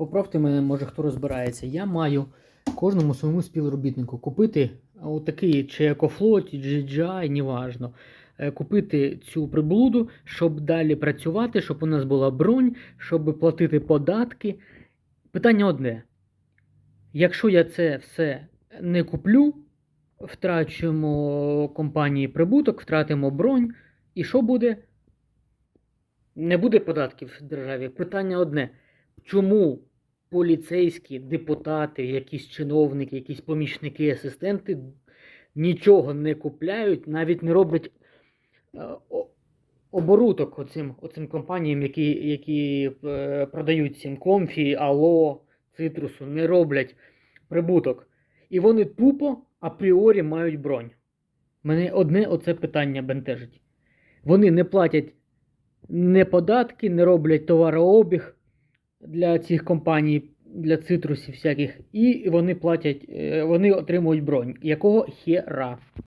Поправте мене, може хто розбирається. Я маю кожному своєму співробітнику купити отакий чи EcoFlow, чи GGI, неважно. е, Купити цю приблуду, щоб далі працювати, щоб у нас була бронь, щоб платити податки. Питання одне: якщо я це все не куплю, втрачимо компанії прибуток, втратимо бронь, і що буде? Не буде податків в державі. Питання одне: чому поліцейські, депутати, якісь чиновники, якісь помічники, асистенти нічого не купляють, навіть не роблять е, оборудок оцим, оцим компаніям, які, які е, продають цим комфі, ало, цитрусу, не роблять прибуток. І вони тупо апріорі мають бронь. Мене одне оце питання бентежить. Вони не платять не податки, не роблять товарообіг для цих компаній, для цитрусів всяких, і вони платять, е, вони отримують бронь. Якого хера?